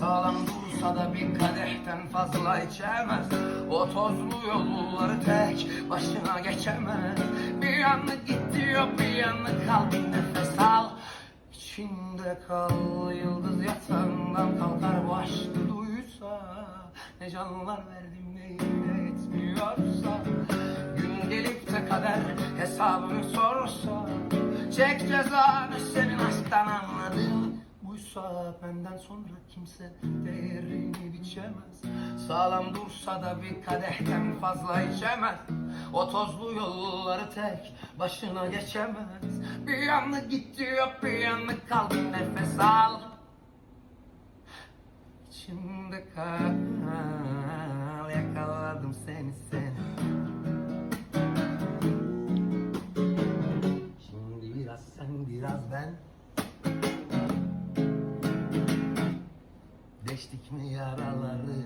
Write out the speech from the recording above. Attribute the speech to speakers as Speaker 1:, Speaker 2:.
Speaker 1: Sağlam dursa da bir kadehten fazla içemez. O tozlu yolları tek başına geçemez. Bir yanı gitti bir yanı kal bir nefes al. İçinde kal. Yıldız yatağından kalkar. Bu aşkı duysa Ne canlar verdim ne yine Gün gelip de kader hesabını sorsa Çek cezanı senin aşktan anladın Buysa benden sonra kimse değerini biçemez. Sağlam dursa da bir kadehten fazla içemez. O tozlu yolları tek başına geçemez. Bir yanı gitti yok bir yanı kal bir nefes al. İçimde kal yakaladım seni seni. Şimdi biraz sen biraz ben Deştik mi yaraları